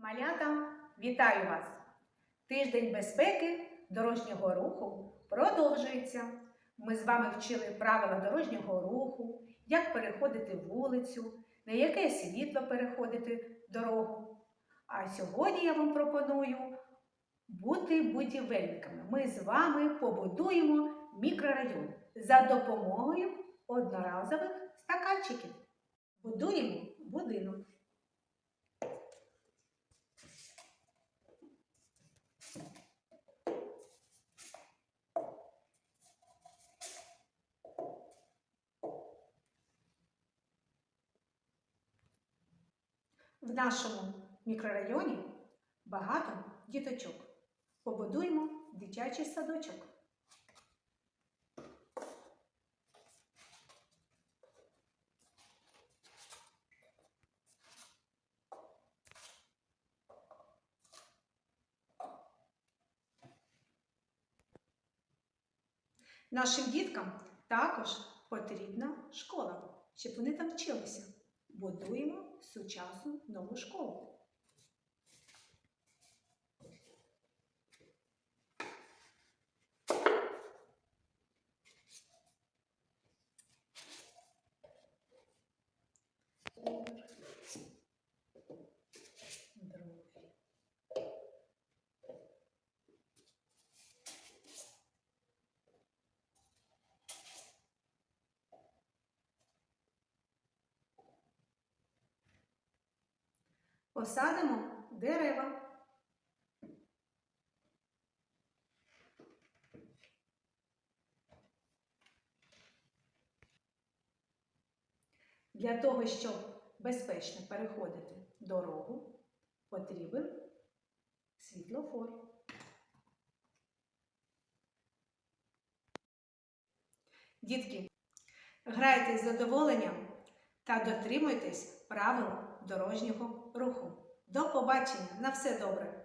Малята, вітаю вас! Тиждень безпеки дорожнього руху продовжується. Ми з вами вчили правила дорожнього руху, як переходити вулицю, на яке світло переходити дорогу. А сьогодні я вам пропоную бути будівельниками. Ми з вами побудуємо мікрорайон за допомогою одноразових стаканчиків. Будуємо будинок. В нашому мікрорайоні багато діточок. Побудуємо дитячий садочок. Нашим діткам також потрібна школа, щоб вони там вчилися. Будуємо сучасну нову школу. Посадимо дерева. Для того, щоб безпечно переходити дорогу, потрібен світлофор. Дітки, грайте з задоволенням та дотримуйтесь правил дорожнього руху. До побачення! На все добре!